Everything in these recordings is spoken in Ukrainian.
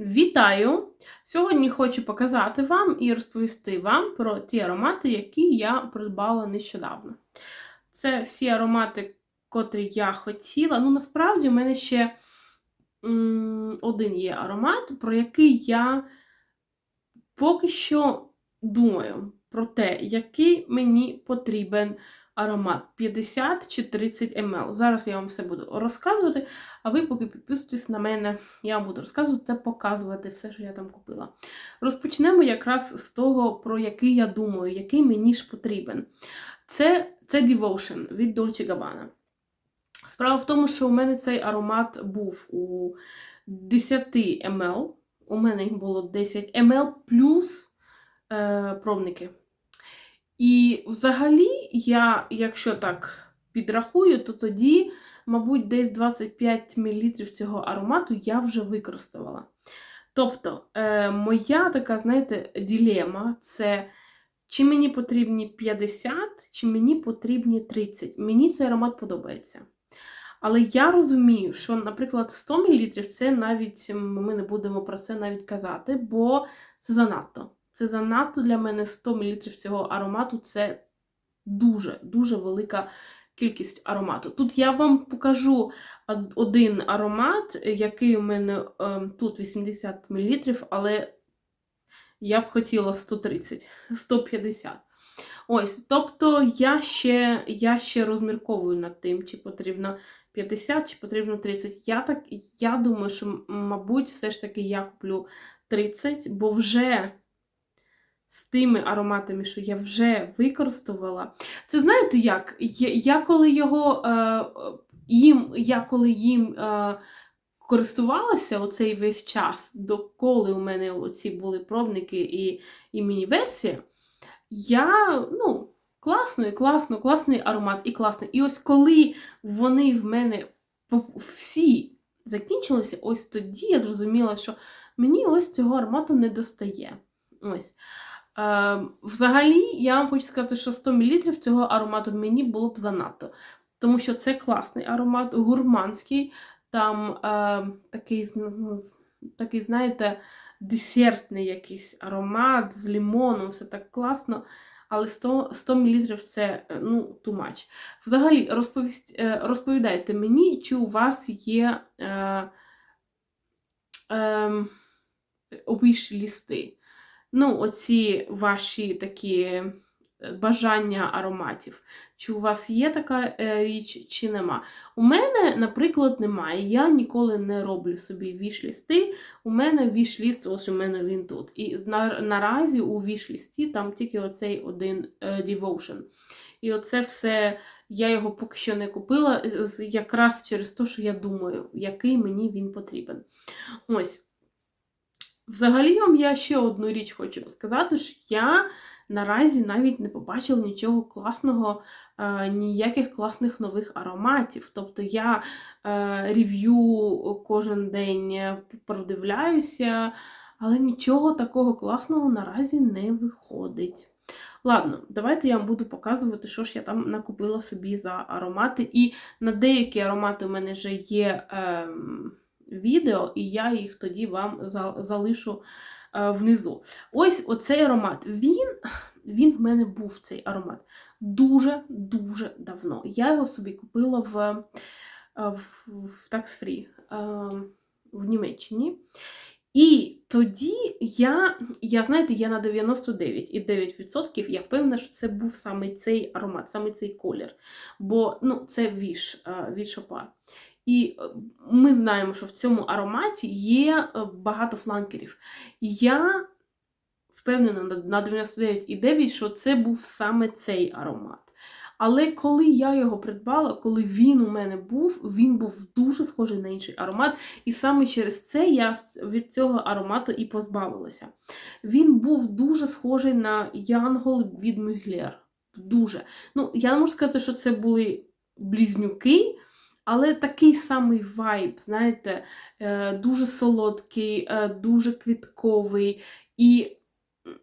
Вітаю! Сьогодні хочу показати вам і розповісти вам про ті аромати, які я придбала нещодавно. Це всі аромати, котрі я хотіла. Ну, насправді, в мене ще один є аромат, про який я поки що думаю про те, який мені потрібен аромат 50 чи 30 мл. Зараз я вам все буду розказувати, а ви поки підписуйтесь на мене, я вам буду розказувати та показувати все, що я там купила. Розпочнемо якраз з того, про який я думаю, який мені ж потрібен. Це, це Devotion від Dolce Gabbana. Справа в тому, що у мене цей аромат був у 10 мл. У мене їх було 10 мл плюс е, пробники. І взагалі, я, якщо так підрахую, то тоді, мабуть, десь 25 мл цього аромату я вже використовувала. Тобто, е, моя така, знаєте, ділема це чи мені потрібні 50, чи мені потрібні 30. Мені цей аромат подобається. Але я розумію, що, наприклад, 100 мл це навіть ми не будемо про це навіть казати, бо це занадто. Це занадто для мене 100 мл цього аромату це дуже-дуже велика кількість аромату. Тут я вам покажу один аромат, який у мене е, тут 80 мл, але я б хотіла 130, 150. Ось, тобто я ще я ще розмірковую над тим, чи потрібно 50, чи потрібно 30. Я так, я думаю, що, мабуть, все ж таки я куплю 30, бо вже з тими ароматами, що я вже використовувала. Це знаєте як? Я, коли його е, їм, я коли їм е, користувалася оцей весь час, доколи у мене оці були пробники і, і міні-версія, я, ну, класно, і класно, класний аромат і класний. І ось коли вони в мене всі закінчилися, ось тоді я зрозуміла, що мені ось цього аромату не достає. Ось. Е, Взагалі, я вам хочу сказати, що 100 мл цього аромату мені було б занадто. Тому що це класний аромат, гурманський, там е, такий, такий, знаєте, десертний якийсь аромат з лимоном, все так класно. Але 100 100 мл це ну, too much. Взагалі, розповість, е, розповідайте мені, чи у вас є е, е, лісти ну, оці ваші такі е, бажання ароматів. Чи у вас є така е, річ, чи нема. У мене, наприклад, немає. Я ніколи не роблю собі вішлісти. У мене вішліст, ось у мене він тут. І на, наразі у вішлісті там тільки оцей один е, Devotion. І оце все, я його поки що не купила, якраз через те, що я думаю, який мені він потрібен. Ось. Взагалі вам я ще одну річ хочу сказати, що я наразі навіть не побачила нічого класного, е, ніяких класних нових ароматів. Тобто я е, рев'ю кожен день продивляюся, але нічого такого класного наразі не виходить. Ладно, давайте я вам буду показувати, що ж я там накупила собі за аромати. І на деякі аромати в мене вже є. Е, відео, і я їх тоді вам залишу е, внизу. Ось оцей аромат. Він він в мене був цей аромат дуже-дуже давно. Я його собі купила в е, в, в Tax Free е, в Німеччині. І тоді я, я знаєте, я на 99,9% я впевнена, що це був саме цей аромат, саме цей колір. Бо ну, це віш від Шопа. І е, ми знаємо, що в цьому ароматі є е, багато фланкерів. Я впевнена на 99,9, що це був саме цей аромат. Але коли я його придбала, коли він у мене був, він був дуже схожий на інший аромат. І саме через це я від цього аромату і позбавилася. Він був дуже схожий на Янгол від Мюглер. Дуже. Ну, я не можу сказати, що це були близнюки. Але такий самий вайб, знаєте, е, дуже солодкий, е, дуже квітковий. І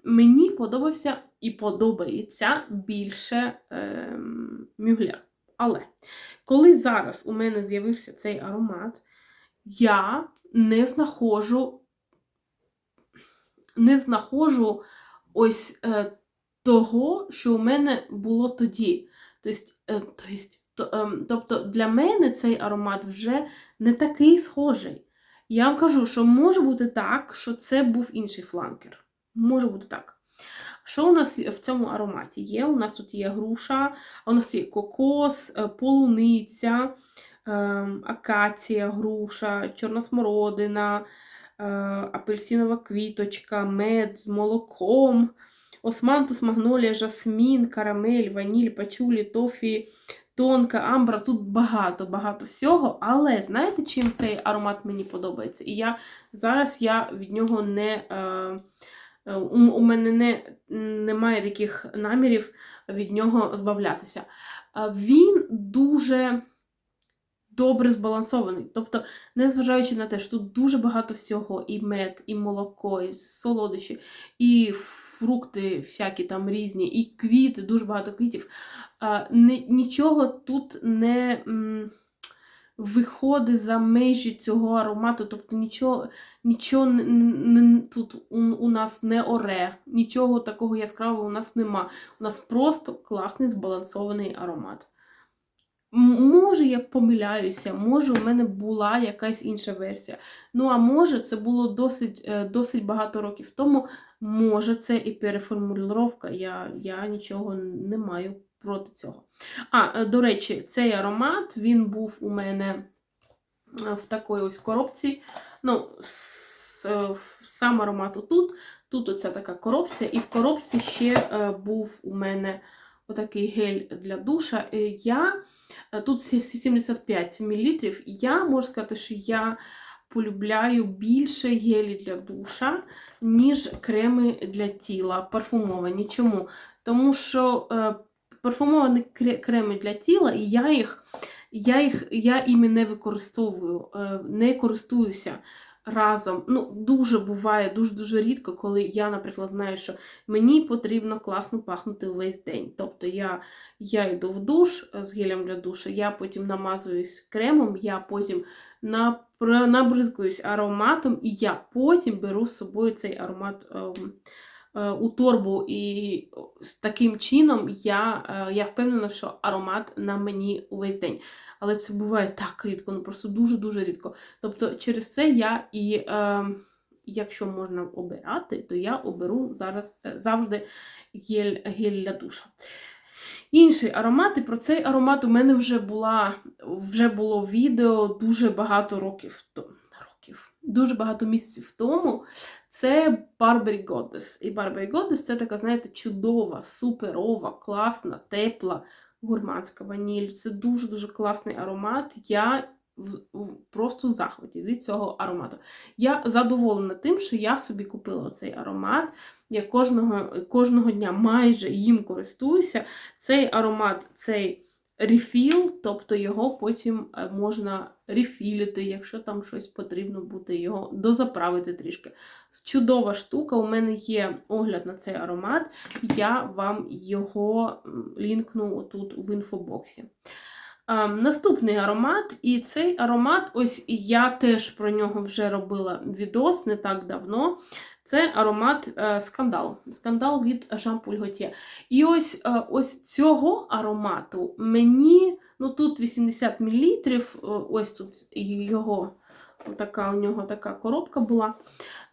мені подобався і подобається більше е, мюглер. Але коли зараз у мене з'явився цей аромат, я не знаходжу не знаходжу ось е, того, що у мене було тоді. Тобто, е, тобто, ем, тобто для мене цей аромат вже не такий схожий. Я вам кажу, що може бути так, що це був інший фланкер. Може бути так. Що у нас в цьому ароматі є? У нас тут є груша, у нас є кокос, е, полуниця, ем, акація, груша, чорна смородина, е, апельсинова квіточка, мед з молоком, османтус, магнолія, жасмін, карамель, ваніль, пачулі, тофі, тонка, амбра. Тут багато-багато всього. Але знаєте, чим цей аромат мені подобається? І я зараз я від нього не. Е, у, у мене не, немає таких намірів від нього збавлятися. Е, Він дуже добре збалансований. Тобто, незважаючи на те, що тут дуже багато всього: і мед, і молоко, і солодощі, і фрукти всякі там різні, і квіти, дуже багато квітів. Нічого тут не. Виходить за межі цього аромату, тобто нічого нічого тут у, у нас не оре, нічого такого яскравого у нас нема. У нас просто класний збалансований аромат. Може, я помиляюся, може, у мене була якась інша версія. Ну, а може, це було досить е, досить багато років тому. Може, це і переформулювання. Я, я нічого не маю проти цього. А, е, до речі, цей аромат він був у мене е, в такій ось коробці. Ну, е, сам аромат тут. Тут оця така коробця, і в коробці ще був у мене отакий гель для душа. Я тут 75 мл. Я можу сказати, що я полюбляю більше гелі для душа, ніж креми для тіла, парфумовані. Чому? Тому що парфумовані креми для тіла, і я їх, я їх я іми не використовую, е, не користуюся разом. Ну, дуже буває, дуже-дуже рідко, коли я, наприклад, знаю, що мені потрібно класно пахнути увесь день. Тобто я, я йду в душ е, з гелем для душу, я потім намазуюсь кремом, я потім набризкуюсь ароматом, і я потім беру з собою цей аромат. Е, У торбу, і з таким чином я, е, я впевнена, що аромат на мені увесь день. Але це буває так рідко, ну просто дуже-дуже рідко. Тобто через це я і, е, якщо можна обирати, то я оберу зараз е, завжди гель, гель для душа. Інший аромат, і про цей аромат у мене вже була, вже було відео дуже багато. Років, дуже багато місяців тому. Це Barbary Goddess. І Barbary Goddess це така, знаєте, чудова, суперова, класна, тепла, гурманська ваніль. Це дуже-дуже класний аромат. Я просто в захваті від цього аромату. Я задоволена тим, що я собі купила цей аромат. Я кожного, кожного дня майже їм користуюся. Цей аромат, цей рефіл, тобто його потім е, можна рефілити, якщо там щось потрібно буде, його дозаправити трішки. Чудова штука, у мене є огляд на цей аромат, я вам його лінкну тут в інфобоксі. Наступний аромат, і цей аромат, ось я теж про нього вже робила відос не так давно. Це аромат е, скандал. Скандал від Paul Gaultier. І ось е, ось цього аромату мені, ну тут 80 мл, ось тут його, така у нього така коробка була.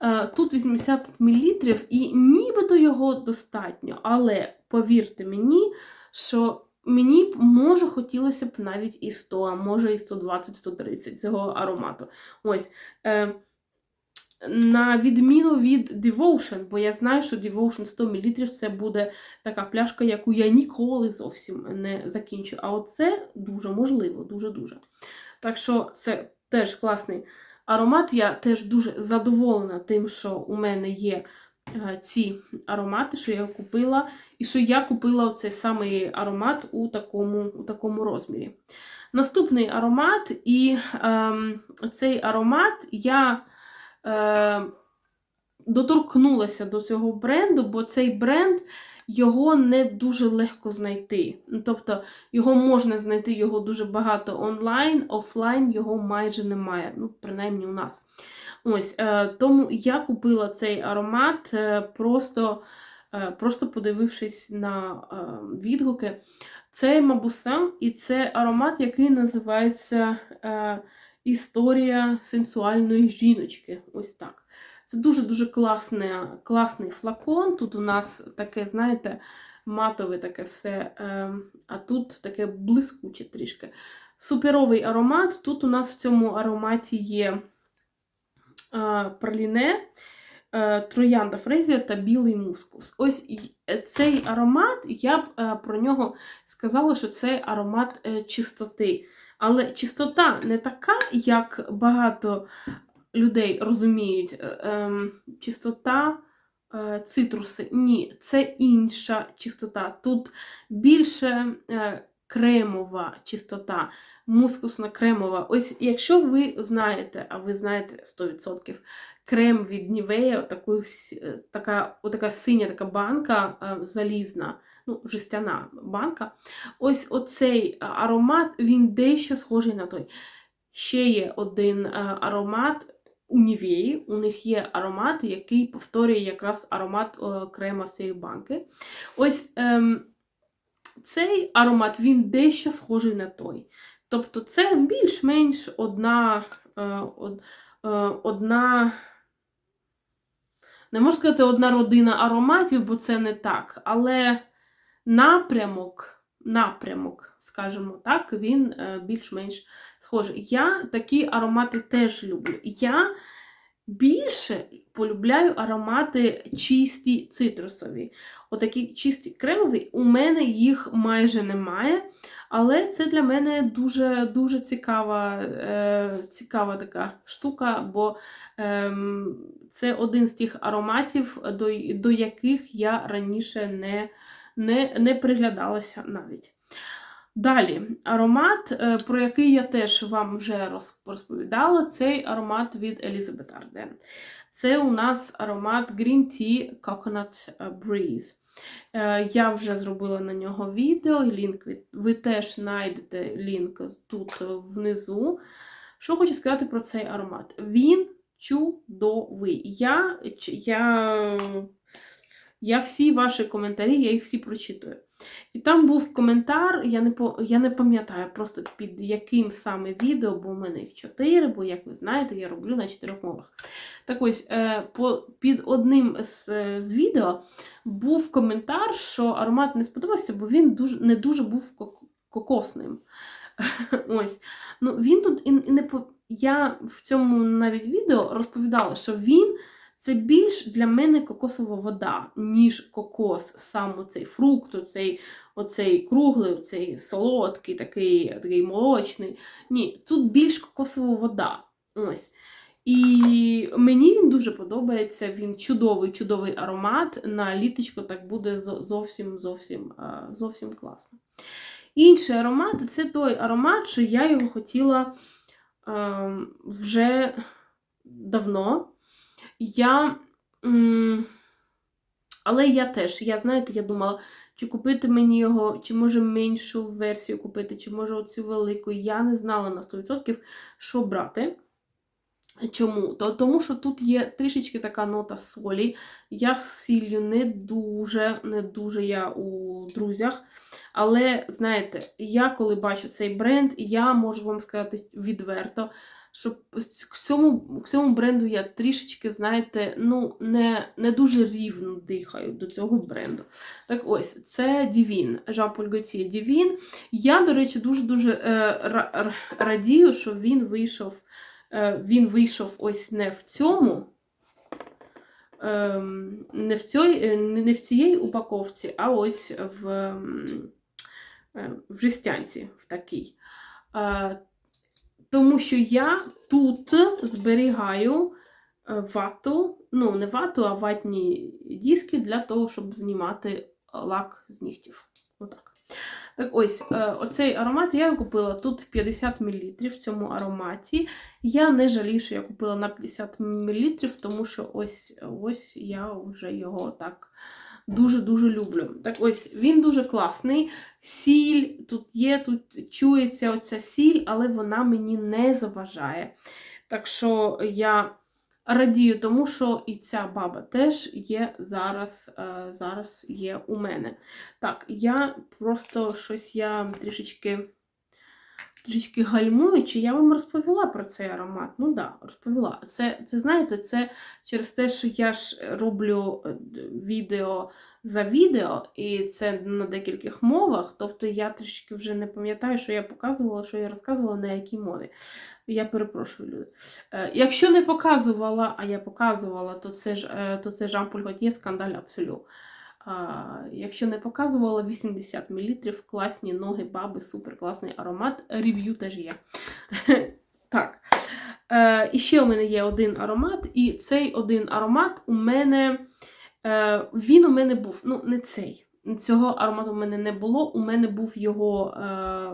Е, Тут 80 мл, і нібито його достатньо. Але повірте мені, що мені б може хотілося б навіть і 100, а може і 120-130 цього аромату. Ось. На відміну від Devotion, бо я знаю, що Devotion 100 мл це буде така пляшка, яку я ніколи зовсім не закінчу. А оце дуже можливо, дуже-дуже. Так що це теж класний аромат. Я теж дуже задоволена тим, що у мене є е, ці аромати, що я купила, і що я купила цей самий аромат у такому, у такому розмірі. Наступний аромат, і ем, цей аромат я. Е, доторкнулася до цього бренду, бо цей бренд його не дуже легко знайти. Ну, Тобто його можна знайти, його дуже багато онлайн, офлайн його майже немає. Ну, принаймні у нас. Ось, е, Тому я купила цей аромат, е, просто, е, просто подивившись на е, відгуки. Це Мабусем, і це аромат, який називається е, Історія сенсуальної жіночки. Ось так. Це дуже-дуже класний, класний флакон. Тут у нас таке, знаєте, матове таке все, е, а тут таке блискуче трішки. Суперовий аромат. Тут у нас в цьому ароматі є е, праліне, е, троянда фрезія та білий мускус. Ось е, цей аромат, я б про нього сказала, що це аромат чистоти. Але чистота не така, як багато людей розуміють. Е, ем, чистота е, цитруси. Ні, це інша чистота. Тут більше е, кремова чистота, мускусна кремова. Ось якщо ви знаєте, а ви знаєте 100%, крем від Нівея, е, така, синя така банка залізна, ну, жестяна банка. Ось оцей е, аромат, він дещо схожий на той. Ще є один е, аромат у Нівеї. У них є аромат, який повторює якраз аромат е, крема цієї банки. Ось ем, цей аромат він дещо схожий на той. Тобто це більш-менш одна, од, одна, не можу сказати, одна родина ароматів, бо це не так. Але напрямок, напрямок, скажімо так, він е, більш-менш схожий. Я такі аромати теж люблю. Я більше полюбляю аромати чисті цитрусові. Отакі чисті кремові, у мене їх майже немає. Але це для мене дуже дуже цікава е, цікава така штука, бо е, це один з тих ароматів, до, до яких я раніше не, не, не приглядалася навіть. Далі, аромат, е, про який я теж вам вже розповідала, цей аромат від Elizabeth Arden. Це у нас аромат Green Tea Coconut Breeze. Е, Я вже зробила на нього відео, лінк від... ви теж знайдете лінк тут внизу. Що хочу сказати про цей аромат? Він чудовий. Я, я, я всі ваші коментарі, я їх всі прочитую. І там був коментар, я не, по, я не пам'ятаю просто під яким саме відео, бо в мене їх чотири, бо, як ви знаєте, я роблю на чотирьох мовах. Так ось, е, по, під одним з, е, з відео був коментар, що аромат не сподобався, бо він дуже, не дуже був кокосним. Ось. Ну, він тут і, і не по... Я в цьому навіть відео розповідала, що він це більш для мене кокосова вода, ніж кокос, сам цей фрукт, оцей, оцей круглий, оцей солодкий, такий, такий молочний. Ні, тут більш кокосова вода. Ось. І мені він дуже подобається. Він чудовий, чудовий аромат. На літочку так буде зовсім зовсім, зовсім класно. Інший аромат це той аромат, що я його хотіла ем, вже давно. Я. Але я теж, я знаєте, я думала, чи купити мені його, чи може меншу версію купити, чи може оцю велику. Я не знала на 100%, що брати. Чому? То, тому що тут є трішечки така нота солі. Я з сіллю не дуже, не дуже я у друзях. Але, знаєте, я коли бачу цей бренд, я можу вам сказати відверто, що к цьому, цьому бренду я трішечки, знаєте, ну, не, не дуже рівно дихаю до цього бренду. Так ось, це Дівін, Jean-Paul Gaultier Дівін. Я, до речі, дуже-дуже е, ра- ра- радію, що він вийшов. Е, він вийшов ось не в цьому, ем, не в, цій, е, не в цій упаковці, а ось в, ем, е, в жестянці, в такій. Тому що я тут зберігаю е, вату, ну, не вату, а ватні диски для того, щоб знімати лак з нігтів. Отак. Так ось, е, оцей аромат я купила тут 50 мл в цьому ароматі. Я не жалію, що я купила на 50 мл, тому що ось, ось я вже його так дуже-дуже люблю. Так ось, він дуже класний. Сіль тут є, тут чується оця сіль, але вона мені не заважає. Так що я радію тому, що і ця баба теж є зараз, е, зараз є у мене. Так, я просто щось я трішечки. Трішки гальмуючи, я вам розповіла про цей аромат. Ну да, розповіла. Це, це, знаєте, це через те, що я ж роблю е, відео за відео, і це на декількох мовах. Тобто я трішки вже не пам'ятаю, що я показувала, що я розказувала, на якій мові. Я перепрошую, люди. Е, Якщо не показувала, а я показувала, то це ж е, то це Жан-Поль скандаль абсолют. Якщо не показувала 80 мл, класні ноги, баби, супер класний аромат. Рев'ю теж є. так. Е, і ще у мене є один аромат, і цей один аромат у мене. Е, він у мене був, ну, не цей. Цього аромату у мене не було. У мене був його е,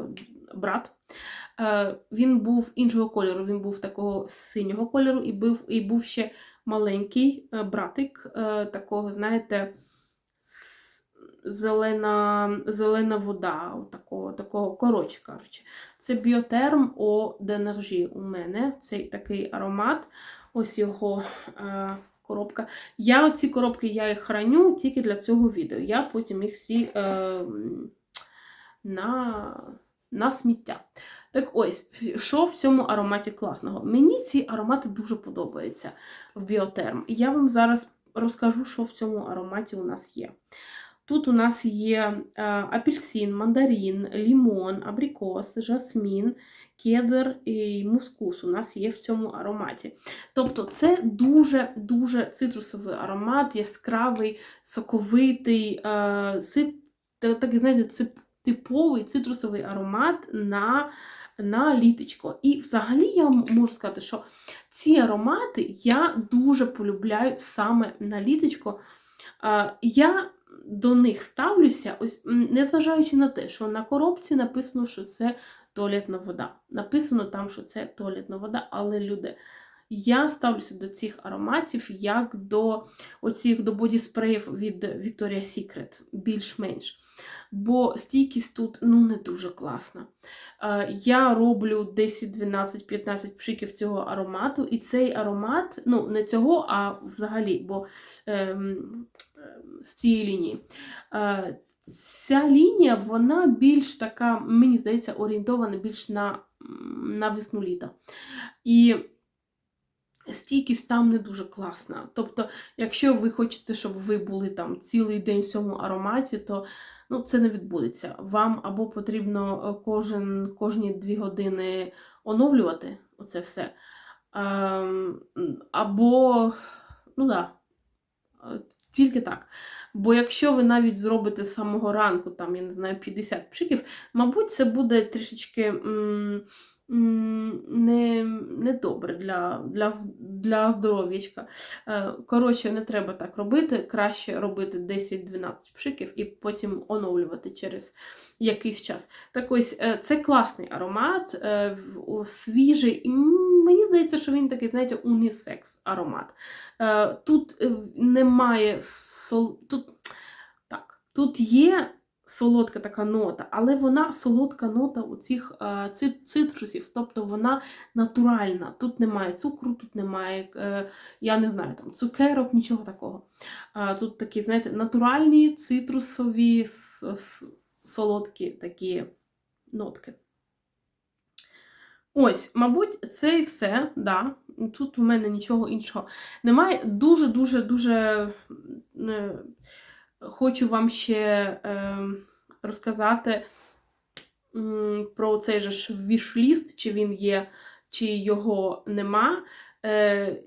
брат. Е, Він був іншого кольору, він був такого синього кольору, і був і був ще маленький е, братик, е, такого, знаєте, зелена зелена вода, такого, такого коротше кажучи. Це біотерм О Денержі у мене. Цей такий аромат. Ось його. Е, коробка. Я оці коробки я їх храню тільки для цього відео. Я потім їх всі е, на на сміття. Так ось, що в цьому ароматі класного? Мені ці аромати дуже подобаються в біотерм. І я вам зараз розкажу, що в цьому ароматі у нас є. Тут у нас є е, апельсин, мандарин, лімон, абрикос, жасмін, кедр і мускус. У нас є в цьому ароматі. Тобто це дуже-дуже цитрусовий аромат, яскравий, соковитий, е, так, знаєте, типовий цитрусовий аромат на на літочко. І взагалі я можу сказати, що ці аромати я дуже полюбляю саме на літочко. Е, я до них ставлюся, ось незважаючи на те, що на коробці написано, що це туалетна вода. Написано там, що це туалетна вода, але люди. Я ставлюся до цих ароматів як до оцих до бодіспреїв від Victoria's Secret, більш-менш. Бо стійкість тут ну, не дуже класна. Е, я роблю 10, 12, 15 пшиків цього аромату, і цей аромат, ну, не цього, а взагалі, бо ем, з цієї лінії. Е, ця лінія, вона більш така, мені здається, орієнтована більш на на весну літа. І стійкість там не дуже класна. Тобто, якщо ви хочете, щоб ви були там цілий день в цьому ароматі, то ну, це не відбудеться. Вам або потрібно е, кожен, кожні дві години оновлювати оце все. Ем, або, ну так. Да, тільки так. Бо якщо ви навіть зробите з самого ранку, там, я не знаю, 50 пшиків, мабуть, це буде трішечки м не не добре для для, для здоров'ячка. Е, коротше, не треба так робити. Краще робити 10-12 пшиків і потім оновлювати через якийсь час. Так ось, е, це класний аромат, е, свіжий. І мені здається, що він такий, знаєте, унісекс аромат. Тут немає сол... тут, так, тут є солодка така нота, але вона солодка нота у цих е, цитрусів, тобто вона натуральна. Тут немає цукру, тут немає, е, я не знаю, там цукерок, нічого такого. Тут такі, знаєте, натуральні цитрусові солодкі такі нотки. Ось, мабуть, це і все. да. Тут у мене нічого іншого немає. Дуже-дуже дуже хочу вам ще е, розказати про цей же ж вішліст, чи він є, чи його нема. Е,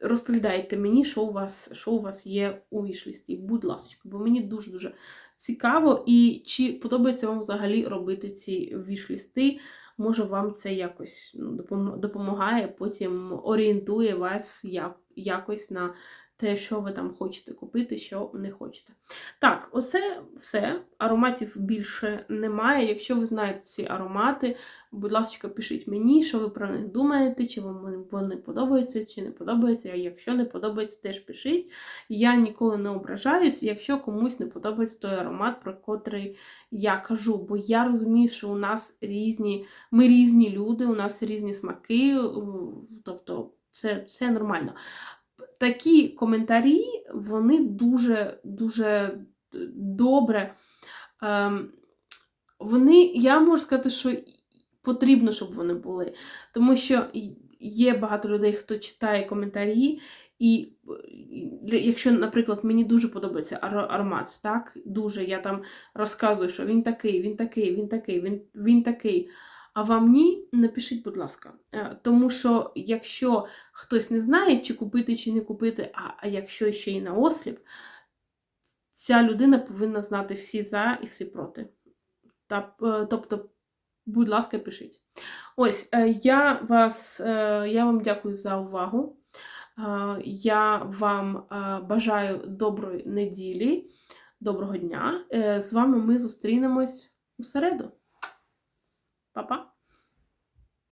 розповідайте мені, що у вас що у вас є у вішлісті. Будь ласка, бо мені дуже-дуже цікаво, і чи подобається вам взагалі робити ці вішлісти. Може, вам це якось ну, допомагає, потім орієнтує вас як, якось на те, що ви там хочете купити, що не хочете. Так, оце все. Ароматів більше немає. Якщо ви знаєте ці аромати, будь ласка, пишіть мені, що ви про них думаєте, чи вам вони подобаються, чи не подобаються. А якщо не подобається, теж пишіть. Я ніколи не ображаюсь, якщо комусь не подобається той аромат, про котрий я кажу. Бо я розумію, що у нас різні, ми різні люди, у нас різні смаки, тобто це, це нормально. Такі коментарі, вони дуже дуже добре. Ем, вони, я можу сказати, що потрібно, щоб вони були. Тому що є багато людей, хто читає коментарі, і якщо, наприклад, мені дуже подобається аромат, так, дуже я там розказую, що він такий, він такий, він такий, він, він такий. А вам ні, напишіть, будь ласка. Е, тому що якщо хтось не знає, чи купити, чи не купити, а, якщо ще й на осліп, ця людина повинна знати всі за і всі проти. Е, Тобто, будь ласка, пишіть. Ось, е, я вас, я вам дякую за увагу. Я вам бажаю доброї неділі, доброго дня. З вами ми зустрінемось у середу. Papa? Pa.